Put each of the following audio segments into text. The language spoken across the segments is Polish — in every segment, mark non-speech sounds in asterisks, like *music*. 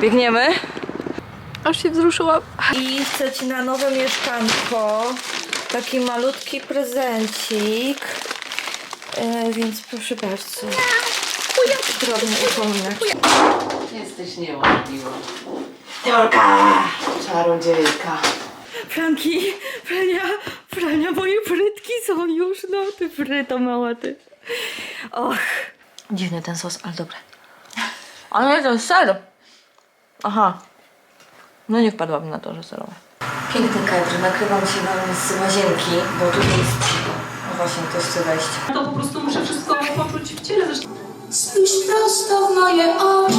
Biegniemy. Aż się wzruszyłam. I chcę Ci na nowe mieszkanko taki malutki prezencik. E, więc proszę bardzo. Drobny upominek. Jesteś niemożliwa. Teorka! Czarodziejka. Franki, Frania, Frania, moje frytki są już, no ty fryto mała ty. Och. Dziwny ten sos, ale dobre. Ale nie, to jest ser. Aha. No nie wpadłabym na to, że serowe. Piękny kadr, nakrywam się wam z łazienki, bo tu jest cicho. No właśnie, ktoś chce wejść. To po prostu muszę wszystko poczuć w ciele. Zresztą Spójrz prosto w moje oczy.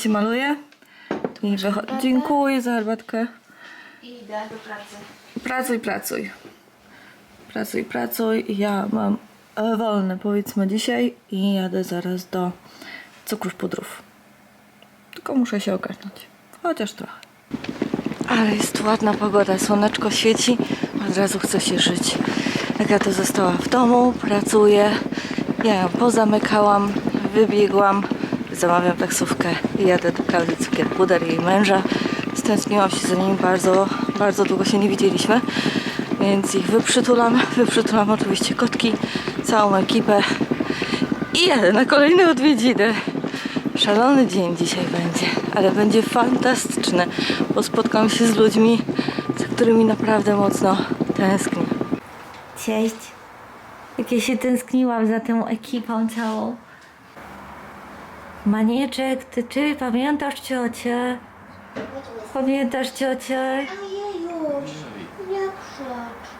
Się maluję. I wycho- Dziękuję za herbatkę. Idę do pracy. Pracuj, pracuj. Pracuj, pracuj. Ja mam e, wolne powiedzmy dzisiaj i jadę zaraz do cukrów pudrów. Tylko muszę się ogarnąć. Chociaż trochę. Ale jest ładna pogoda, słoneczko świeci, od razu chce się żyć. Agata została w domu, pracuje. Ja ją pozamykałam, wybiegłam, zamawiam taksówkę i jadę do Klaudii Cukier Puder, jej męża. Stęskniłam się za nim bardzo, bardzo długo się nie widzieliśmy, więc ich wyprzytulam. Wyprzytulam oczywiście kotki, całą ekipę i jadę na kolejne odwiedziny. Szalony dzień dzisiaj będzie, ale będzie fantastyczny, bo spotkam się z ludźmi, za którymi naprawdę mocno tęsknię. Cześć. Jak ja się tęskniłam za tą ekipą całą. Manieczek, ty czy pamiętasz ciocię? Pamiętasz ciocię? Ojejuś, nie krzycz.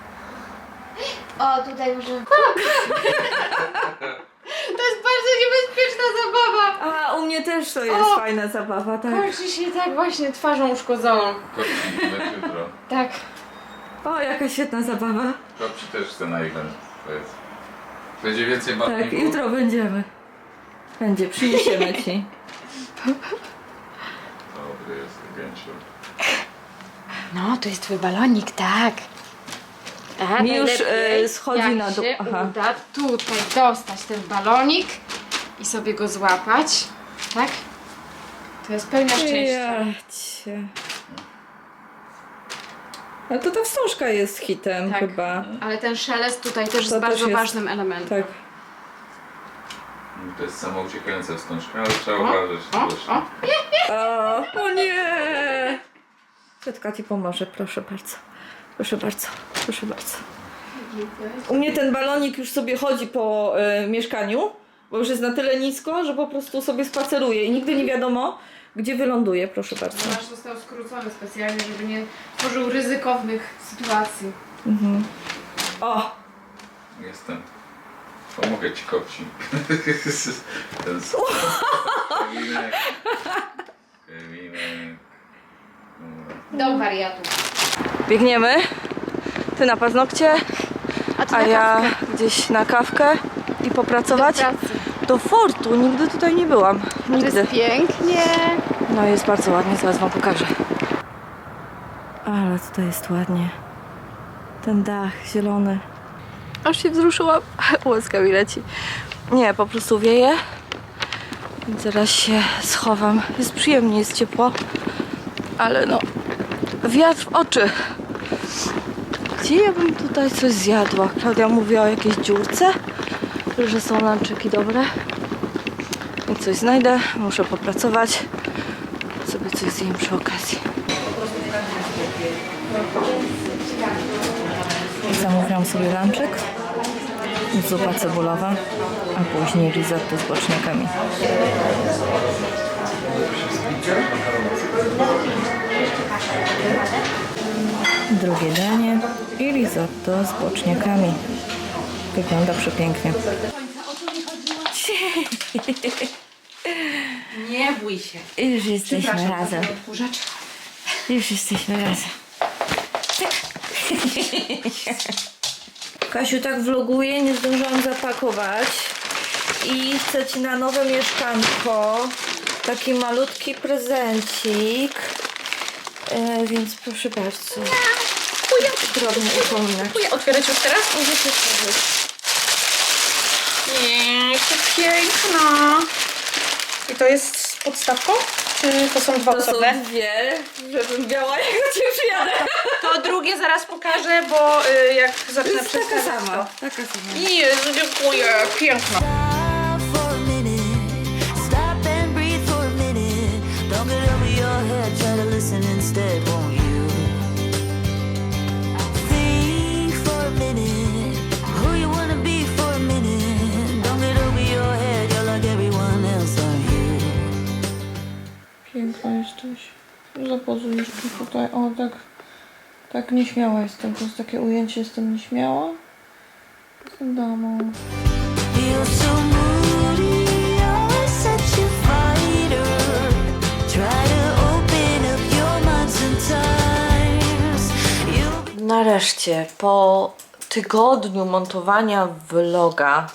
O, tutaj może... *laughs* To jest bardzo niebezpieczna zabawa. A, u mnie też to jest O! fajna zabawa, tak. Kończy się tak właśnie twarzą uszkodzoną. Kopci event jutro. Tak. O, jaka świetna zabawa. Kopci też chce na event. Powiedz. Będzie więcej Tak, jutro będziemy. Będzie, przyniesiemy *laughs* ci. Dobry jest Gęsiu. No, to jest twój balonik, tak. A, Mi już, najlepiej, e, schodzi jak na dół. się Aha. uda tutaj dostać ten balonik i sobie go złapać, tak? To jest pełnia szczęścia. Ale to ta wstążka jest hitem Tak. chyba. Ale ten szelest tutaj też To jest bardzo też jest- ważnym elementem. Tak. To jest sama uciekająca wstążka, ale trzeba uważać. O, o. O, o nie! Ciotka ci pomoże, proszę bardzo. Proszę bardzo, proszę bardzo. U mnie ten balonik już sobie chodzi po y, mieszkaniu, bo już jest na tyle nisko, że po prostu sobie spaceruje i nigdy nie wiadomo, gdzie wyląduje, proszę bardzo. Nasz został skrócony specjalnie, żeby nie tworzył ryzykownych sytuacji. O! Jestem. Pomogę ci kopci. *laughs* Ten s- Kevinek. Kevinek. Dobra. Do wariatów. Biegniemy. Ty na paznokcie, A, a ja gdzieś na kawkę i popracować. pracy. Do fortu, nigdy tutaj nie byłam. To Nigdy. jest pięknie. No jest bardzo ładnie, zaraz wam pokażę. Ale tutaj jest ładnie. Ten dach zielony. Aż się wzruszyłam. *laughs* Łaska mi leci. Nie, po prostu wieje. Zaraz się schowam. Jest przyjemnie, jest ciepło. Ale no, wiatr w oczy. Gdzie ja bym tutaj coś zjadła? Klaudia mówi o jakiejś dziurce, że są lanczyki dobre. I coś znajdę, muszę popracować. Sobie coś zjem przy okazji. Zamówiłam sobie lunchek, zupa cebulowa, a później risotto z boczniakami. Drugie danie i risotto z boczniakami. Wygląda przepięknie. nie bój się. Już jesteśmy razem. Już jesteśmy razem. Tak. *laughs* Kasiu tak vloguje, nie zdążyłam zapakować. I chcę Ci na nowe mieszkanko taki malutki prezencik. E, więc proszę bardzo. Drobny upominek. Otwierać już teraz? Może się otworzyć. Nie, to piękna. I to jest podstawką? Czy to są dwa To są osobne? dwie, żebym miała jak do Ciebie przyjadę. To drugie zaraz pokażę, bo y, jak To zacznę jest taka przedstawiać sama. to. Taka sama. Jezu, dziękuję. Piękna. Piękna jesteś. Zapozujesz mi tutaj. O, tak. Tak nieśmiała jestem. To jest takie ujęcie, jestem nieśmiała. Jestem damą. To Nareszcie, po tygodniu montowania vloga,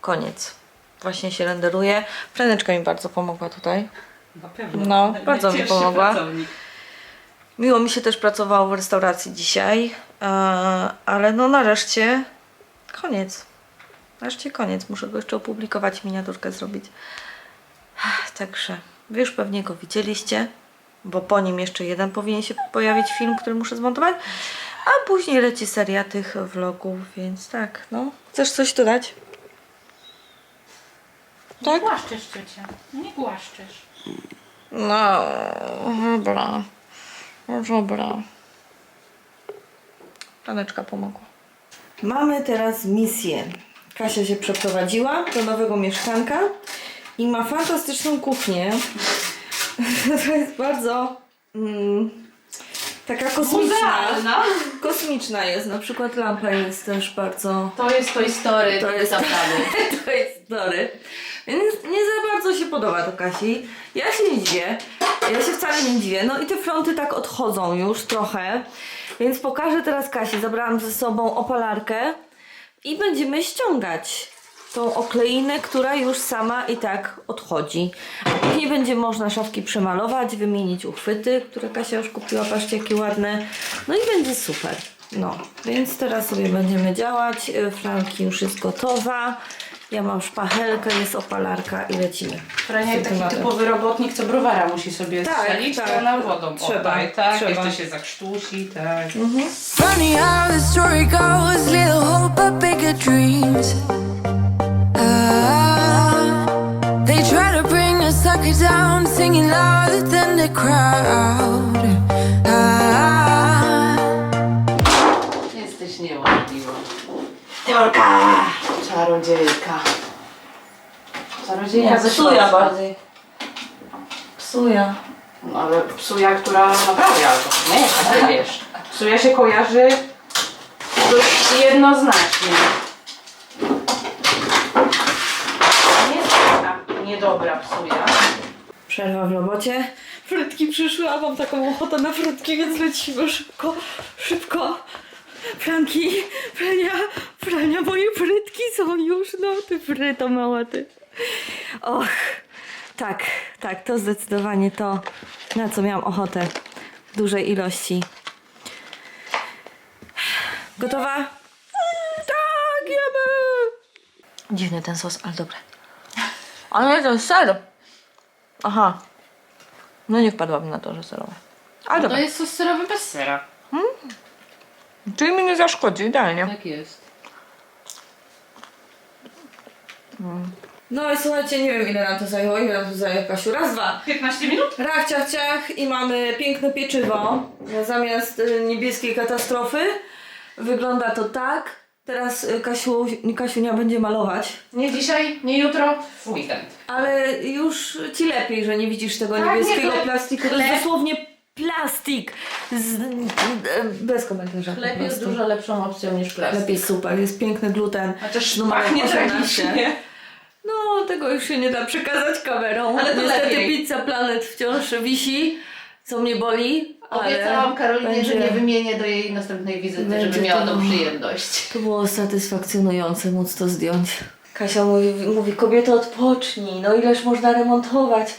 koniec. Właśnie się renderuje. Pleneczka mi bardzo pomogła tutaj. Na pewno. No, bardzo mi Najcięższy pomogła. pracownik. Miło mi się też pracowało w restauracji dzisiaj, e, ale no nareszcie koniec. Nareszcie koniec. Muszę go jeszcze opublikować, miniaturkę zrobić. Także wy już pewnie go widzieliście, bo po nim jeszcze jeden powinien się pojawić film, który muszę zmontować, a później leci seria tych vlogów, więc tak, no. Chcesz coś dodać? Tak? Głaszczesz ciocia. Nie głaszczesz. No, dobra. No Dobra. Planeczka pomogła. Mamy teraz misję. Kasia się przeprowadziła do nowego mieszkanka i ma fantastyczną kuchnię. *laughs* To jest bardzo mm, taka kosmiczna. Muzealna. Kosmiczna jest. Na przykład lampa jest też bardzo To jest Toy Story. *laughs* To jest- zaprawy. to jest story. Więc nie za bardzo się podoba to Kasi. Ja się nie dziwię. Ja się wcale nie dziwię. No i te fronty tak odchodzą już trochę. Więc pokażę teraz Kasi. Zabrałam ze sobą opalarkę i będziemy ściągać tą okleinę, która już sama i tak odchodzi. A później będzie można szafki przemalować, wymienić uchwyty, które Kasia już kupiła. Patrzcie, jakie ładne. No i będzie super. No, więc teraz sobie będziemy działać. Y, Franki już jest gotowa. Ja mam szpachelkę, jest opalarka i lecimy. Tym taki tematem. typowy robotnik, co browara musi sobie Tak, strzelić, tak. na wodą Trzeba, oddaj, tak? trzeba. Jeszcze się zakrztusi, tak. Funny how the story goes, little hope but bigger dreams. Ah, they try to bring a sucker down, singing louder than the crowd. Ah, Jesteś nieładliwa. Teorka! Czarodziejka. Czarodziejka ze Śląska. bardziej. Psuja. No ale psuja, która naprawia, to nie jest *laughs* wiesz. Psuja się kojarzy dość jednoznacznie. Nie jest taka niedobra psuja. Przerwa w robocie. Frytki przyszły, a mam taką ochotę na frytki, więc lecimy szybko, szybko. Franki, Frania, Frania, moje frytki są już, no ty fryto mała ty. Och, tak, tak, to zdecydowanie to, na co miałam ochotę w dużej ilości. Gotowa? Tak, jemy! Dziwny ten sos, ale dobre. Ale to jest ser. Aha. No nie wpadłabym na to, że serowe. Ale To dobra. jest sos serowy bez sera. Czyli mi nie zaszkodzi, idealnie. Tak jest. No i słuchajcie, nie wiem ile nam to zajęło, ile nam to zajęło Kasiu. Raz, dwa. 15 minut? Rach, ciach, ciach i mamy piękne pieczywo. Zamiast y, niebieskiej katastrofy wygląda to tak. Teraz y, Kasiu, Kasiunia będzie malować. Nie dzisiaj, nie jutro, w weekend. Ale już ci lepiej, że nie widzisz tego Tak, niebieskiego nie, chleb- plastiku. To jest dosłownie plastik. Z, e, bez komentarza. po Chleb jest prostu. dużo lepszą opcją niż plastik. Lepiej super, jest piękny gluten. Chociaż numerem pachnie 18. tragicznie. No, tego już się nie da przekazać kamerą. Ale to Niestety lepiej. Pizza Planet wciąż wisi, co mnie boli, Obiecałam Karolinie, będzie- że nie wymienię do jej następnej wizyty, będzie żeby miała to- tą przyjemność. To było satysfakcjonujące móc to zdjąć. Kasia mówi, mówi kobieto odpocznij, no ileż można remontować.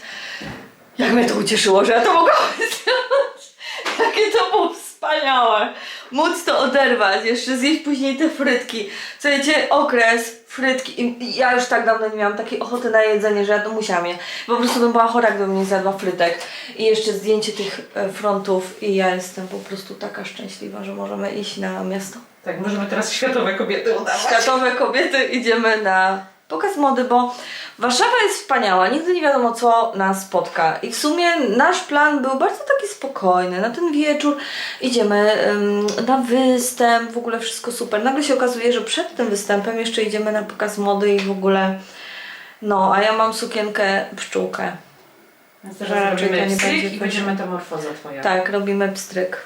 Jak mnie to ucieszyło, że ja to mogłam *laughs* zdjąć. Jakie to było wspaniałe. Móc to oderwać, jeszcze zjeść później te frytki. Słuchajcie, okres, frytki. I ja już tak dawno nie miałam takiej ochoty na jedzenie, że ja to musiałam je. Po prostu bym była chora, gdybym nie zjadła frytek. I jeszcze zdjęcie tych e, frontów i ja jestem po prostu taka szczęśliwa, że możemy iść na miasto. Tak, możemy teraz światowe kobiety udawać. Światowe kobiety idziemy na pokaz mody, bo Warszawa jest wspaniała, nigdy nie wiadomo co nas spotka i w sumie nasz plan był bardzo taki spokojny, na ten wieczór idziemy ym, na występ, w ogóle wszystko super. Nagle się okazuje, że przed tym występem jeszcze idziemy na pokaz mody i w ogóle no, a ja mam sukienkę pszczółkę. Teraz Że robimy nie pstryk będzie i będzie metamorfoza twoja. Tak, robimy pstryk.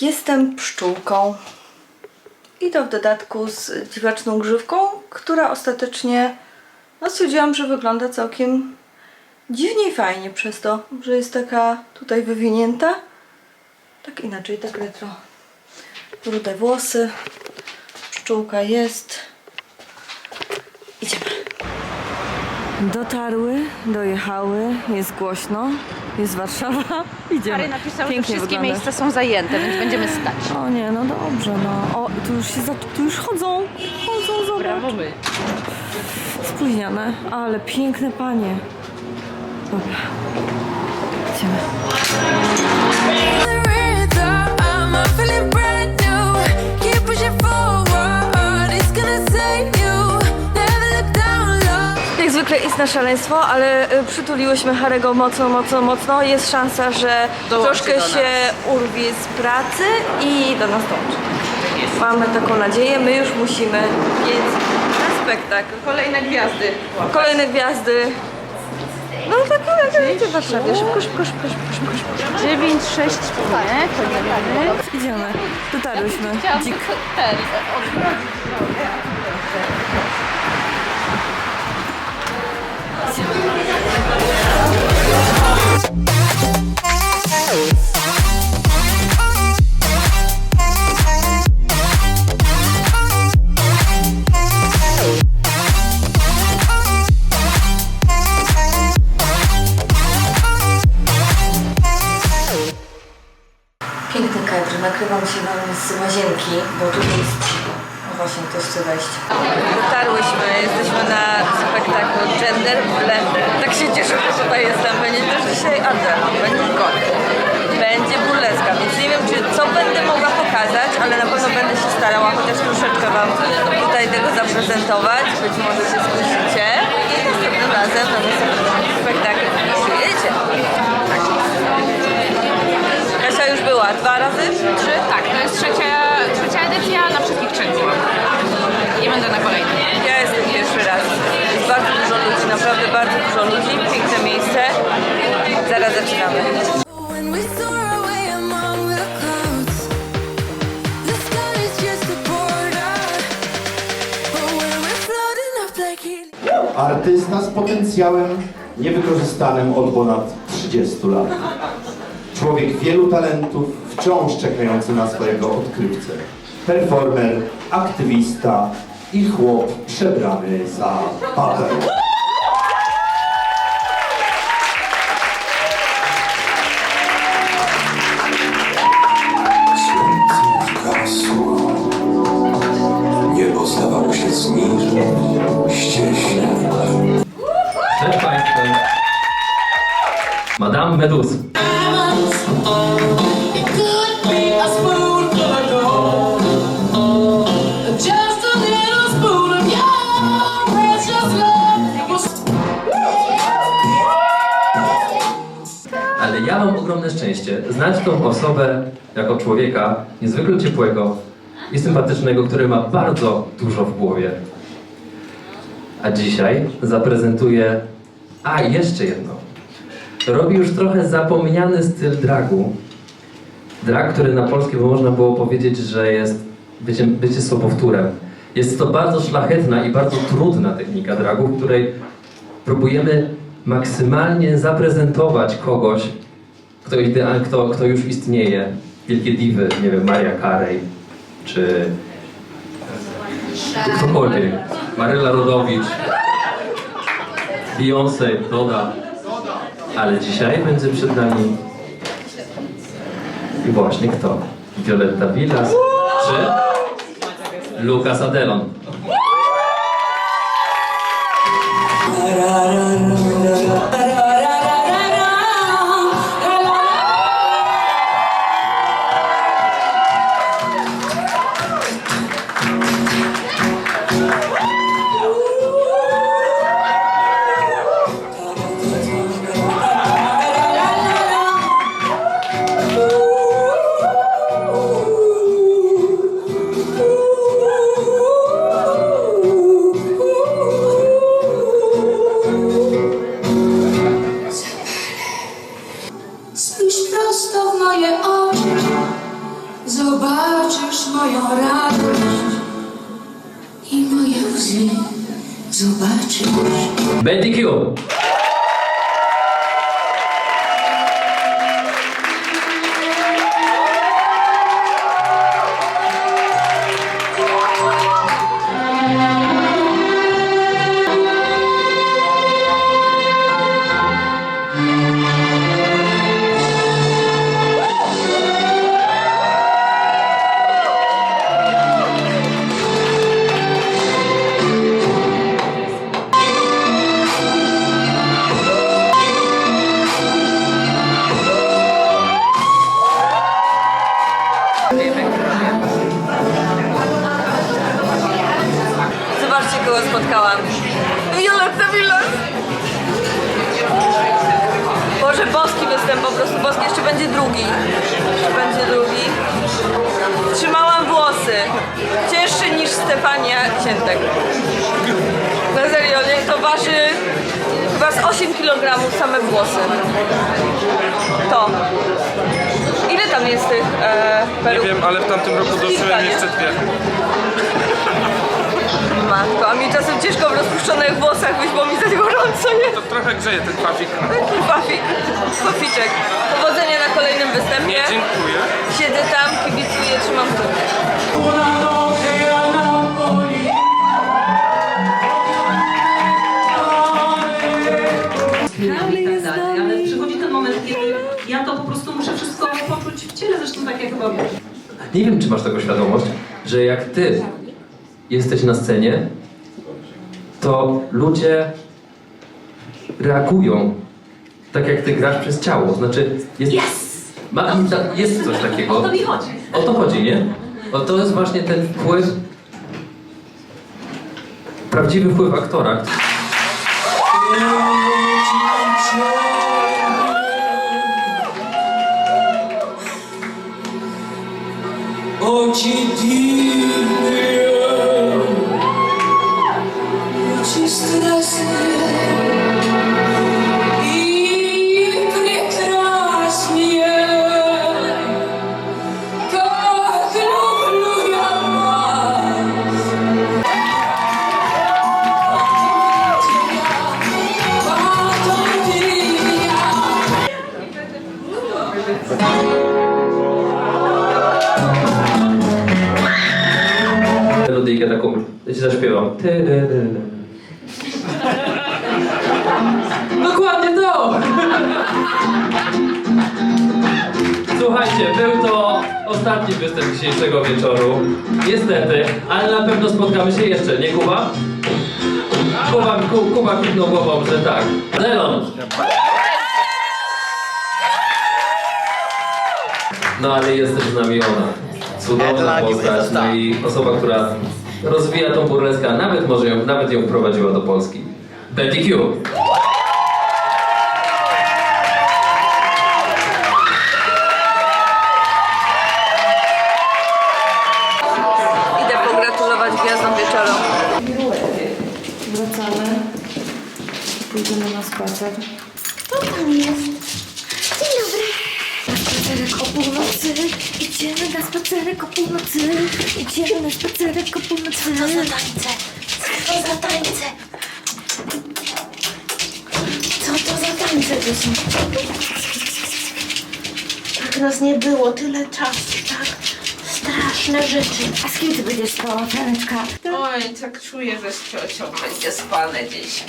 Jestem pszczółką i to w dodatku z dziwaczną grzywką, która ostatecznie no stwierdziłam, że wygląda całkiem dziwnie i fajnie przez to, że jest taka tutaj wywinięta. Tak inaczej, tak retro. Rude włosy. Pszczółka jest. Idziemy. Dotarły, dojechały, jest głośno, jest Warszawa. *laughs* Idziemy. Harry napisał, że wszystkie wyglądasz. miejsca są zajęte, więc będziemy stać. O nie, no dobrze, no. O, tu już się za, tu już chodzą. Chodzą, zobacz. Brawo my. Spóźnione, ale piękne panie. Dobra. Idziemy. Zwykle jest na szaleństwo, ale y, przytuliłyśmy Harego mocno, mocno, mocno. Jest szansa, że Dołączy troszkę do się urwie z pracy i do nas dołączy. Mamy taką nadzieję, my już musimy biec na spektakl. Kolejne gwiazdy. Kolejne gwiazdy. No tak, jak wiecie w Warszawie. Szybko, szybko, szybko, szybko, szybko, szybko. 9, 6, nie, to nie wiemy. Idziemy. Dotarłyśmy. Dzik. Piękny kadr. Nakrywam się wam z łazienki, bo tutaj chce wejść. Dotarłyśmy, jesteśmy na spektaklu Gender Blender. Tak się cieszę, że tutaj jestem. Będzie też dzisiaj Adel, będzie gory. Będzie burleska, więc nie wiem, czy co będę mogła pokazać, ale na pewno będę się starała chociaż troszeczkę wam tutaj tego zaprezentować. Być może się skusicie i następnym razem na następny spektakl przyjedziecie. Kasia już była dwa razy, trzy? Tak, to jest trzecia, trzecia edycja na wszystkich trzech. Nie będę na kolejnej. Ja jestem pierwszy raz. Jest bardzo dużo ludzi, naprawdę bardzo dużo ludzi, piękne miejsce. Zaraz zaczynamy. When we soar away among the clouds, the sky is just a border. But when we're floating up like helium. Artysta z potencjałem niewykorzystanym od ponad 30 lat. Człowiek wielu talentów, wciąż czekający na swojego odkrywcę. Performer, aktywista i chłop przebrany za Paweł. Niebo zdawało się zniżyć, ścieśniać. Przed Państwem Madame Medus. Znać tą osobę jako człowieka niezwykle ciepłego i sympatycznego, który ma bardzo dużo w głowie. A dzisiaj zaprezentuję. A, jeszcze jedno. Robi już trochę zapomniany styl dragu. Drag, który na polskie można było powiedzieć, że jest bycie, bycie sobowtórem. Jest to bardzo szlachetna i bardzo trudna technika dragu, w której próbujemy maksymalnie zaprezentować kogoś kto, kto, kto już istnieje. Wielkie diwy, nie wiem, Maria Carey, czy ktokolwiek. Maryla Rodowicz, Beyoncé, Doda. Ale dzisiaj będzie przed nami i właśnie kto? Violetta Villas czy Lucas Adelon. Drugi. Będzie drugi. Trzymałam włosy. Cięższy niż Stefania Ciętek. Na serio, nie? To waży chyba z 8 kg same włosy. To. Ile tam jest tych e, peruk? Wiem, ale w tamtym roku Kilka, doszyłem nie? jeszcze dwie. Matko, a mi czasem ciężko w rozpuszczonych włosach być, bo mi za gorąco, nie? To trochę grzeje ten kwafik. Taki pafik, paficzek. Powodzenia na kolejnym występie. Nie, dziękuję. Siedzę tam, kibicuję, trzymam kciuki. i tak dalej, ale przychodzi ten moment, kiedy ja to po prostu muszę wszystko poczuć w ciele, zresztą tak jak chyba wiesz. Nie wiem, czy masz tego świadomość, że jak ty jesteś na scenie, to ludzie reagują tak, jak ty grasz przez ciało. Znaczy, jest, yes! ma, jest coś takiego. O to mi chodzi. O to chodzi, nie? O to jest właśnie ten wpływ, prawdziwy wpływ aktora. O ci zaśpiewam. Tyryryry. Dokładnie to! Słuchajcie, był to ostatni występ dzisiejszego wieczoru. Niestety, ale na pewno spotkamy się jeszcze, nie Kuba? Kuba, Ku, Kuba kiwnął głową, że tak. Zelon! No ale jest też z nami ona. Cudowna postać, no i osoba, która rozwija tą burleskę, a nawet może ją, nawet ją wprowadziła do Polski. Betty Q. Idę pogratulować gwiazdom wieczoru. Wracamy. Pójdziemy na spacer. Kto tam jest? Dzień dobry. Na spacerek o północy. Idziemy na spacerek o północy. Idziemy na spacerek o północy. Co to za tańce? Co to za tańce? Co to za tańce to są? jak nas nie było, tyle czasu, tak? Straszne rzeczy. A z kim ty będziesz spała, Franeczka? Oj, tak czuję, że z ciocią będzie spane dziś.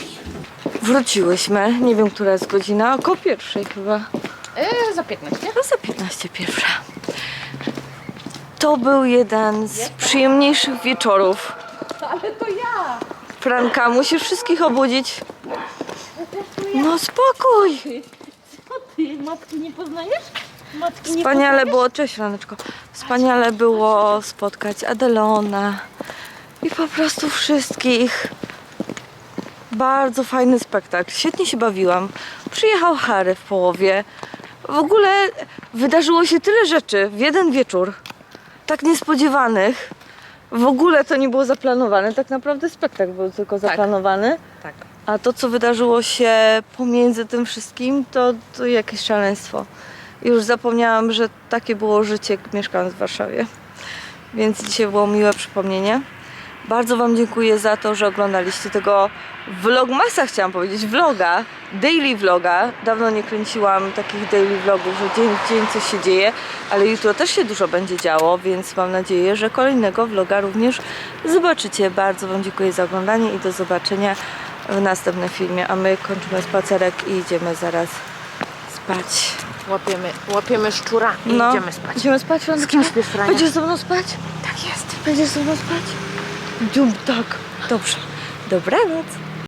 Wróciłyśmy. Nie wiem, która jest godzina. Około pierwszej chyba. Yy, za 15. No za 15 pierwsza. To był jeden z przyjemniejszych wieczorów. Ale to ja! Franka, musisz wszystkich obudzić. No spokój! Ty matki nie poznajesz? Matki nie Wspaniale było, cześć Raneczko, wspaniale było spotkać Adelona i po prostu wszystkich. Bardzo fajny spektakl, świetnie się bawiłam. Przyjechał Harry w połowie. W ogóle wydarzyło się tyle rzeczy w jeden wieczór, tak niespodziewanych. W ogóle to nie było zaplanowane, tak naprawdę spektakl był tylko zaplanowany. Tak. A to, co wydarzyło się pomiędzy tym wszystkim, to, to jakieś szaleństwo. Już zapomniałam, że takie było życie mieszkając w Warszawie. Więc dzisiaj było miłe przypomnienie. Bardzo Wam dziękuję za to, że oglądaliście tego vlogmasa, chciałam powiedzieć, vloga, daily vloga. Dawno nie kręciłam takich daily vlogów, że dzień w dzień coś się dzieje, ale jutro też się dużo będzie działo, więc mam nadzieję, że kolejnego vloga również zobaczycie. Bardzo Wam dziękuję za oglądanie i do zobaczenia w następnym filmie. A my kończymy spacerek i idziemy zaraz spać. Łapiemy, łapiemy szczura i No, idziemy spać. Idziemy spać, Z kim śpisz? Będziesz ze mną spać? Tak jest. Będziesz ze mną spać? Dum, tak. Dobrze. Dobranoc.